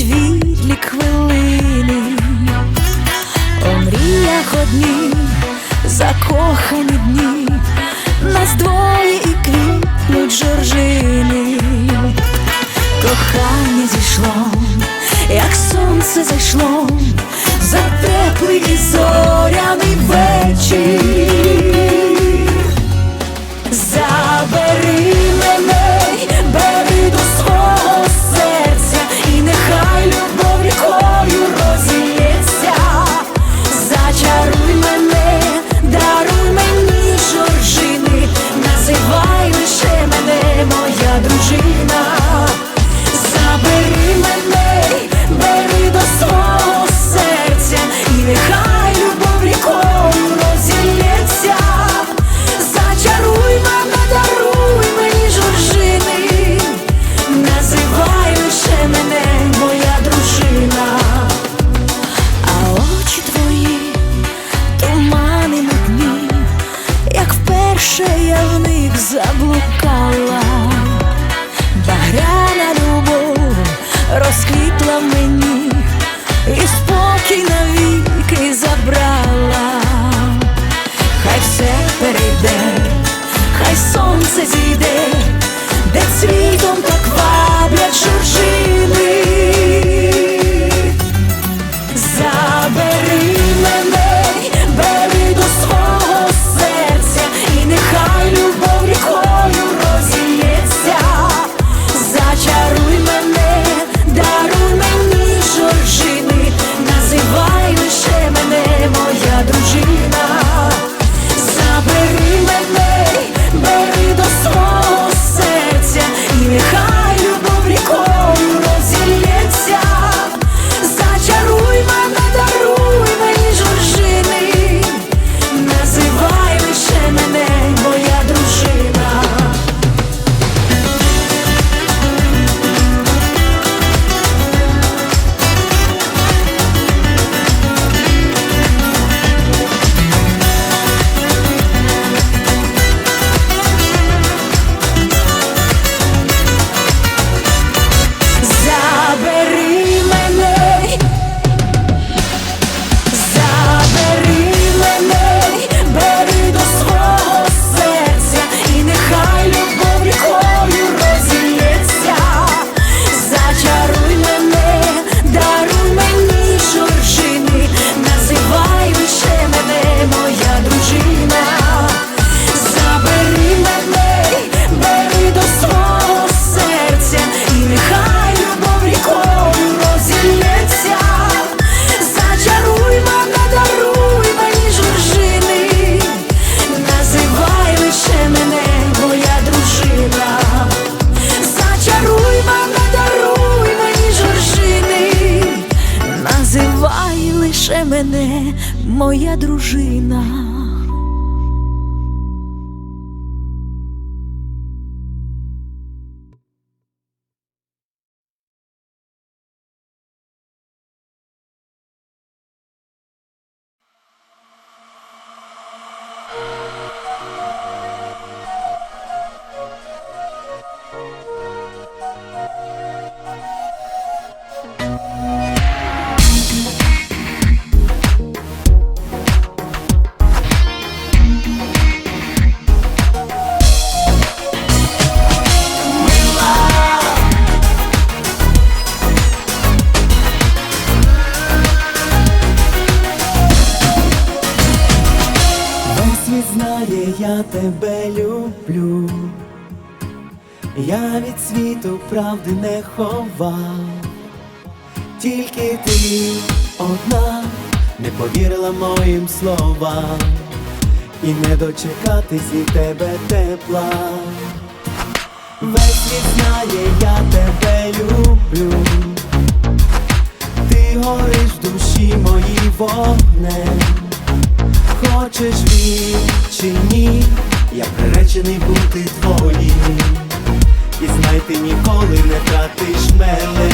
відлік хвилини. У мріях одні закохані дні, нас двоє і квітнуть жоржини. Кохання зійшло, як сонце зайшло, за теплий і зоряний вечір. Вперше я в них заблукала, багряна любов розквітла в мені і спокій навіки забрала. Хай все перейде, хай сонце зійде, де цвітом так ваблять журжини. Називай лише мене моя дружина. Я від світу правди не ховав, тільки ти одна не повірила моїм словам і не дочекатись від тебе тепла. Весь світ знає, я тебе люблю. Ти гориш в душі моїй вогнем. Хочеш вір чи ні, я приречений бути твоїм, і знай ти ніколи не втратиш мене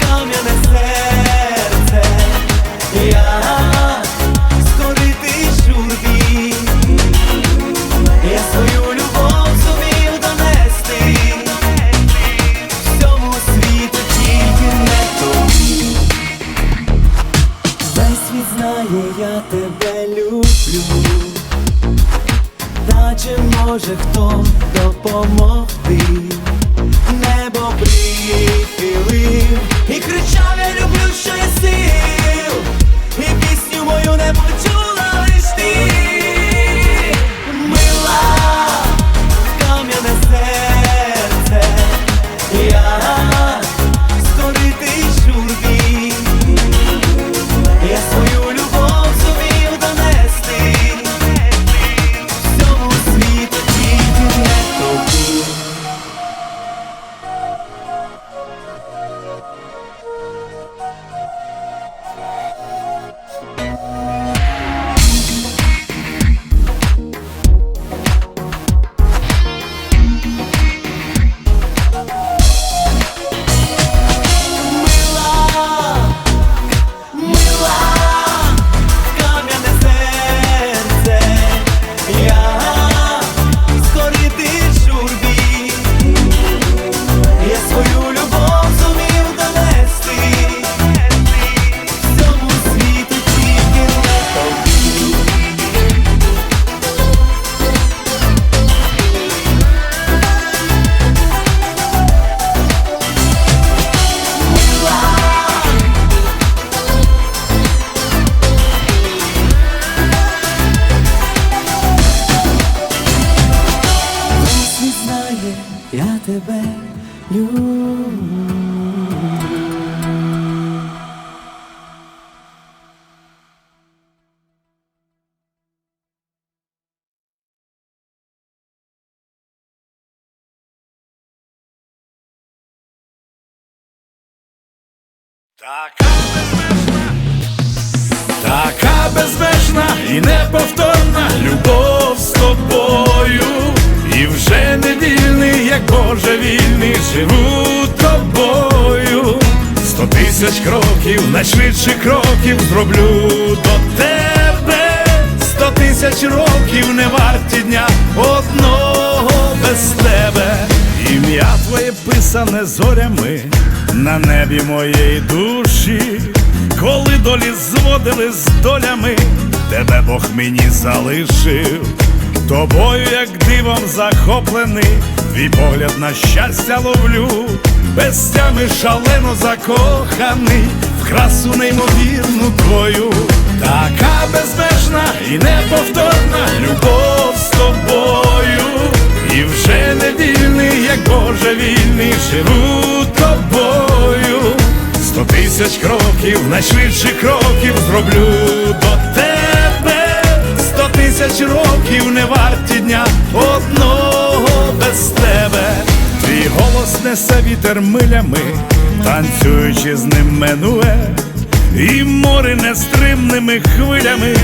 кам'яне серце, я скорити журбі, я свою любов зумів донести, всьому світу тільки не тобі. Весь світ я тебе люблю чи може хто допомогти? Небо прихилив і кричав, я люблю, що є сил Така безмежна, така безмежна і неповторна любов з тобою. І вже не вільний, як Боже вільний, живу тобою. Сто тисяч кроків, найшвидше кроків зроблю до тебе. Сто тисяч років не варті дня одного без тебе. Ім'я твоє писане зорями на небі моєї душі, коли долі зводили з долями, тебе Бог мені залишив, тобою, як дивом захоплений, твій погляд на щастя ловлю, без тями шалено закоханий, в красу неймовірну твою, така безмежна і неповторна любов з тобою. І вже не вільний, як Боже вільний, живу тобою. Сто тисяч кроків, найшвидше кроків зроблю до тебе. Сто тисяч років не варті дня одного без тебе. Твій голос несе вітер милями, танцюючи з ним минуе, і море нестримними хвилями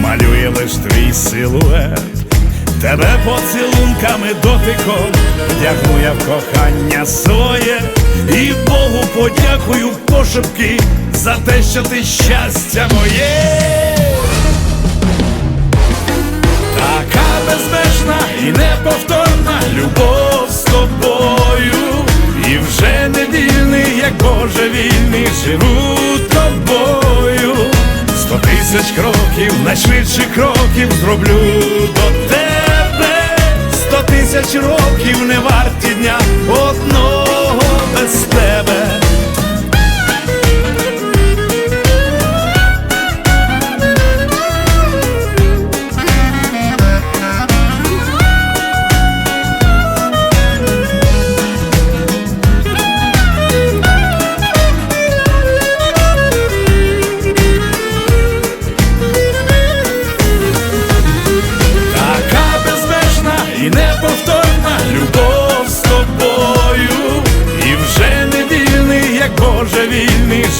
малює лиш твій силует. Тебе поцілунками дотиком вдягну я в кохання своє, і Богу подякую пошепки за те, що ти щастя моє. Така безмежна і неповторна любов з тобою, і вже не вільний, як Боже вільний, живу тобою. Сто тисяч кроків, найшвидше кроків зроблю до тебе. Тисяч років не варті дня одного без тебе.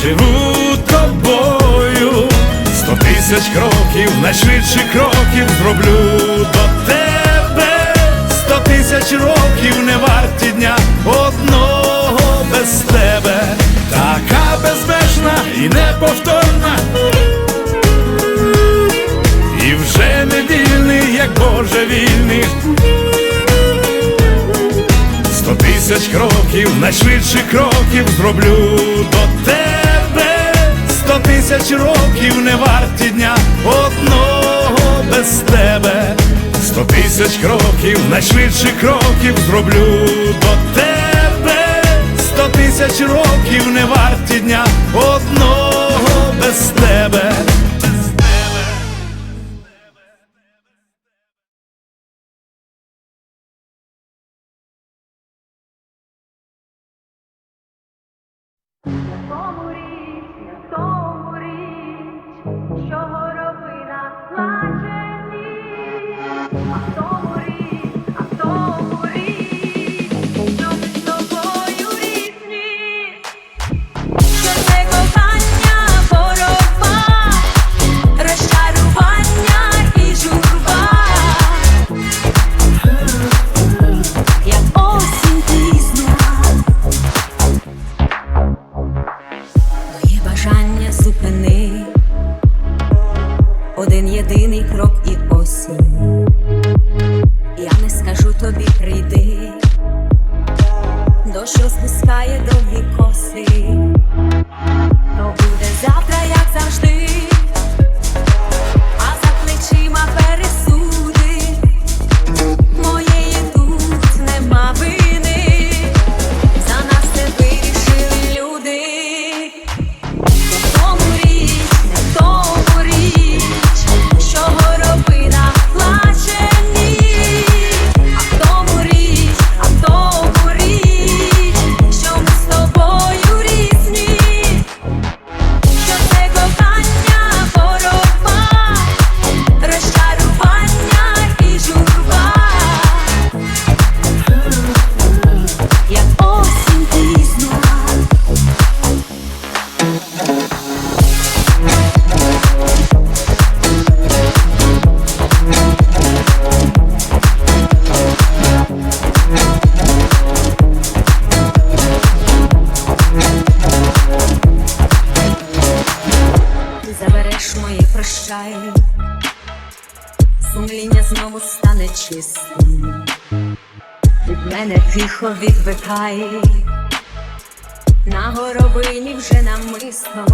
Живу тобою. Сто тисяч кроків, найшвидше кроків зроблю до тебе. Сто тисяч років не варті дня одного без тебе. Така безмежна і неповторна. І вже не вільний, як Боже вільний. Сто тисяч кроків, найшвидше кроків зроблю до тебе. Тисяч років не варті дня одного без тебе. Сто тисяч кроків, найшвидше кроків зроблю до тебе. Сто тисяч років не варті дня одного без тебе. Без дощ розпускає довгі коси. То буде завтра, як завжди, тихо відвикай, на горобині вже намисно,